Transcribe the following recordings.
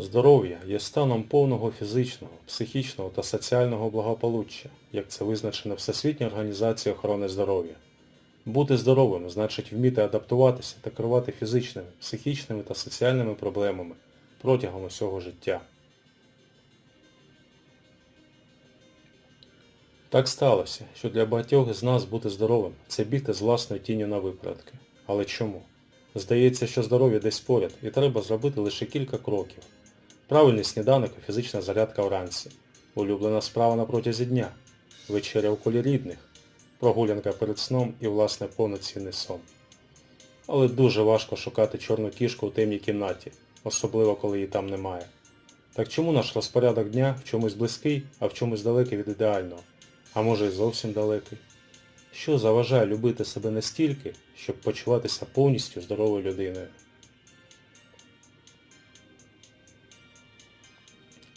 Здоров'я є станом повного фізичного, психічного та соціального благополуччя, як це визначено Всесвітньою організацією охорони здоров'я. Бути здоровим значить вміти адаптуватися та керувати фізичними, психічними та соціальними проблемами протягом усього життя. Так сталося, що для багатьох з нас бути здоровим – це бігти з власною тінню на випередки. Але чому? Здається, що здоров'я десь поряд і треба зробити лише кілька кроків. Правильний сніданок і фізична зарядка вранці. Улюблена справа на протязі дня. Вечеря у колі рідних. Прогулянка перед сном і, власне, повноцінний сон. Але дуже важко шукати чорну кішку у темній кімнаті, особливо коли її там немає. Так чому наш розпорядок дня в чомусь близький, а в чомусь далекий від ідеального? А може і зовсім далекий? Що заважає любити себе настільки, щоб почуватися повністю здоровою людиною?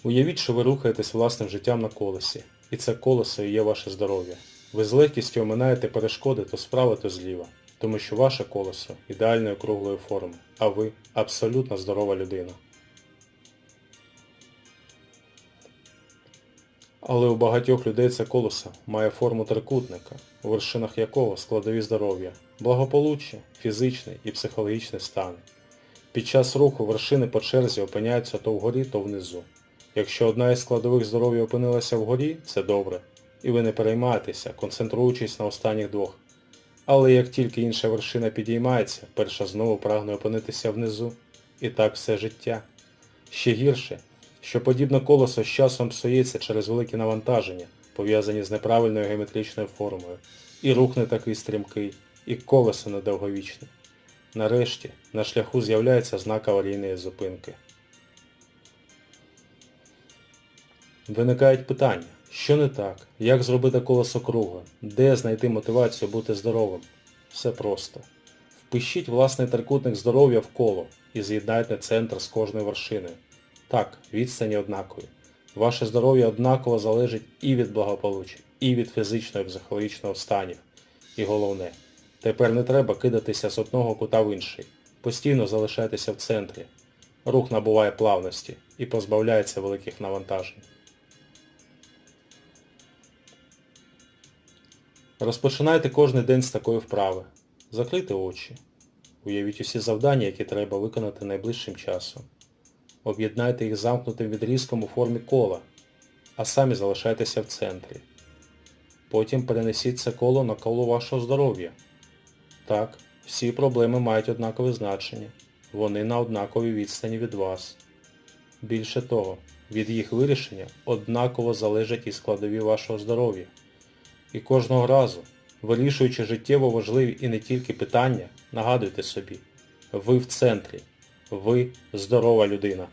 Уявіть, що ви рухаєтесь власним життям на колесі, і це колесо і є ваше здоров'я. Ви з легкістю оминаєте перешкоди то справа, то зліва, тому що ваше колесо ідеальної круглої форми, а ви абсолютно здорова людина. Але у багатьох людей це колесо має форму трикутника, у вершинах якого складові здоров'я, благополуччя, фізичний і психологічний стан. Під час руху вершини по черзі опиняються то вгорі, то внизу. Якщо одна із складових здоров'я опинилася вгорі, це добре, і ви не переймаєтеся, концентруючись на останніх двох. Але як тільки інша вершина підіймається, перша знову прагне опинитися внизу. І так все життя. Ще гірше, що подібне колесо з часом псується через великі навантаження, пов'язані з неправильною геометричною формою, і рух не такий стрімкий, і колесо недовговічне. Нарешті на шляху з'являється знак аварійної зупинки. Виникають питання, що не так, як зробити колесо круглим, де знайти мотивацію бути здоровим? Все просто. Впишіть власний трикутник здоров'я в коло і з'єднайте центр з кожною вершиною. Так, відстані однакові. Ваше здоров'я однаково залежить і від благополуччя, і від фізичного і психологічного станів. І головне, тепер не треба кидатися з одного кута в інший. Постійно залишайтеся в центрі. Рух набуває плавності і позбавляється великих навантажень. Розпочинайте кожний день з такої вправи. Закрийте очі. Уявіть усі завдання, які треба виконати найближчим часом. Об'єднайте їх замкнутим відрізком у формі кола, а самі залишайтеся в центрі. Потім перенесіть це коло на коло вашого здоров'я. Так, всі проблеми мають однакове значення. Вони на однаковій відстані від вас. Більше того, від їх вирішення однаково залежать і складові вашого здоров'я. І кожного разу, вирішуючи життєво важливі і не тільки питання, нагадуйте собі, ви в центрі, ви здорова людина.